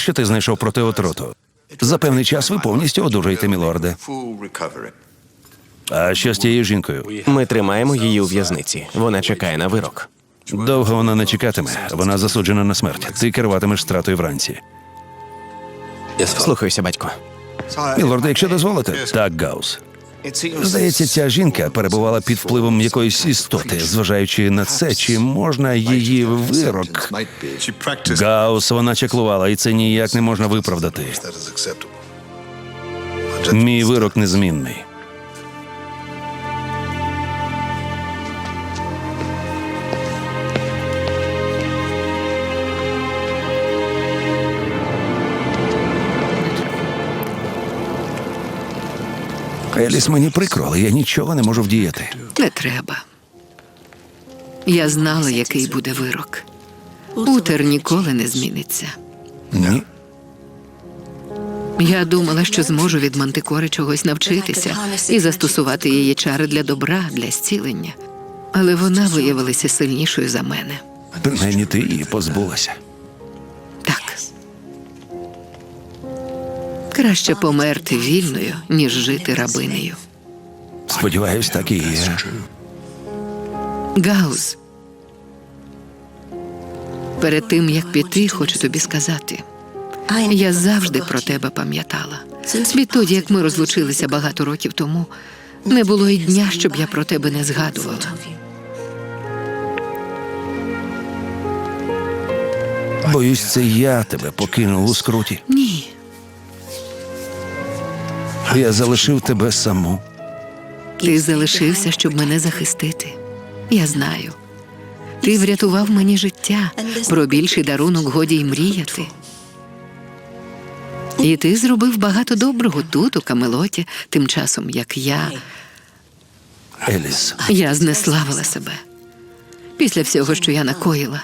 що ти знайшов проти отруту. За певний час ви повністю одужаєте, мілорде. А що з тією жінкою? Ми тримаємо її у в'язниці. Вона чекає на вирок. Довго вона не чекатиме. Вона засуджена на смерть. Ти керуватимеш стратою вранці. Слухаюся, батько. Мілорде, якщо дозволите, так, Гаус. Здається, ця жінка перебувала під впливом якоїсь істоти. Зважаючи на це, чи можна її вирок? Гаус вона чеклувала, і це ніяк не можна виправдати. Мій вирок незмінний. Еліс, мені прикро, але я нічого не можу вдіяти. Не треба. Я знала, який буде вирок. Утер ніколи не зміниться. Ні. Я думала, що зможу від мантикори чогось навчитися і застосувати її чари для добра, для зцілення. Але вона виявилася сильнішою за мене. Принаймні ти її позбулася. Краще померти вільною, ніж жити рабинею. Сподіваюсь, так і є. Гаус. Перед тим як піти, хочу тобі сказати. Я завжди про тебе пам'ятала. Відтоді, як ми розлучилися багато років тому, не було й дня, щоб я про тебе не згадувала. Боюсь, це я тебе покинув у скруті. Ні, Я залишив тебе саму. ти залишився, щоб мене захистити. Я знаю. Ти врятував мені життя. Про більший дарунок годі й мріяти. І ти зробив багато доброго тут, у Камелоті, тим часом, як я. Еліс, Я знеславила себе. Після всього, що я накоїла.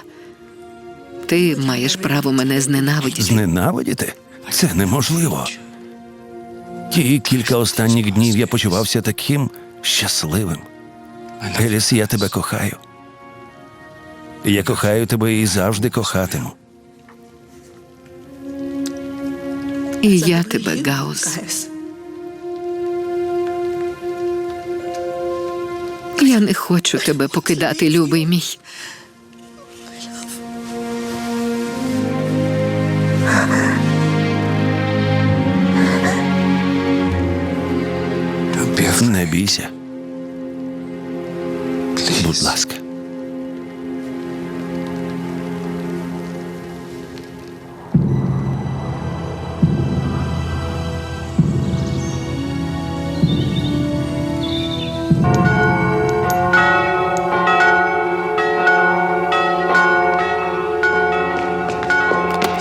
Ти маєш право мене зненавидіти. зненавидіти? Це неможливо. Ті кілька останніх днів я почувався таким щасливим. Еліс, я тебе кохаю. Я кохаю тебе і завжди кохатиму. І я тебе, Гаус. Я не хочу тебе покидати, любий мій. Не бійся. Будь ласка.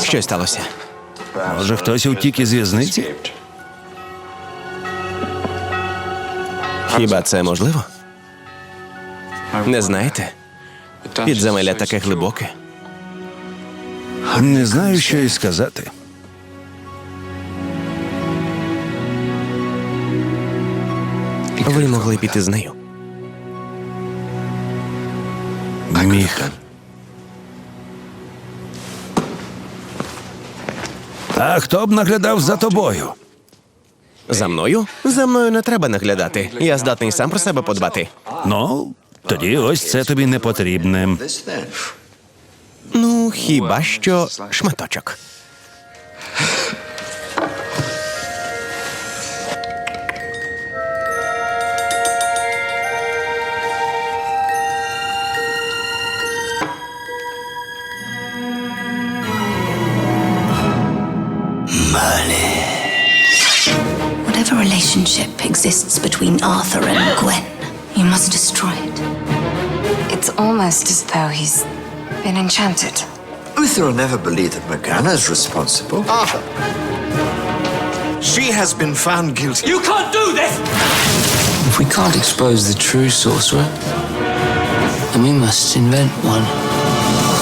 Що сталося? Може, хтось утік із в'язниці? Хіба це можливо? Не знаєте? Підземелля таке глибоке. Не знаю, що і сказати. Ви могли піти з нею. Міг. А хто б наглядав за тобою? За мною? За мною не треба наглядати. Я здатний сам про себе подбати. Ну, тоді ось це тобі не потрібне. Ну, хіба що шматочок. Whatever relationship exists between Arthur and Gwen, you must destroy it. It's almost as though he's been enchanted. Uther will never believe that Morgana is responsible. Arthur. She has been found guilty. You can't do this! If we can't expose the true sorcerer, then we must invent one.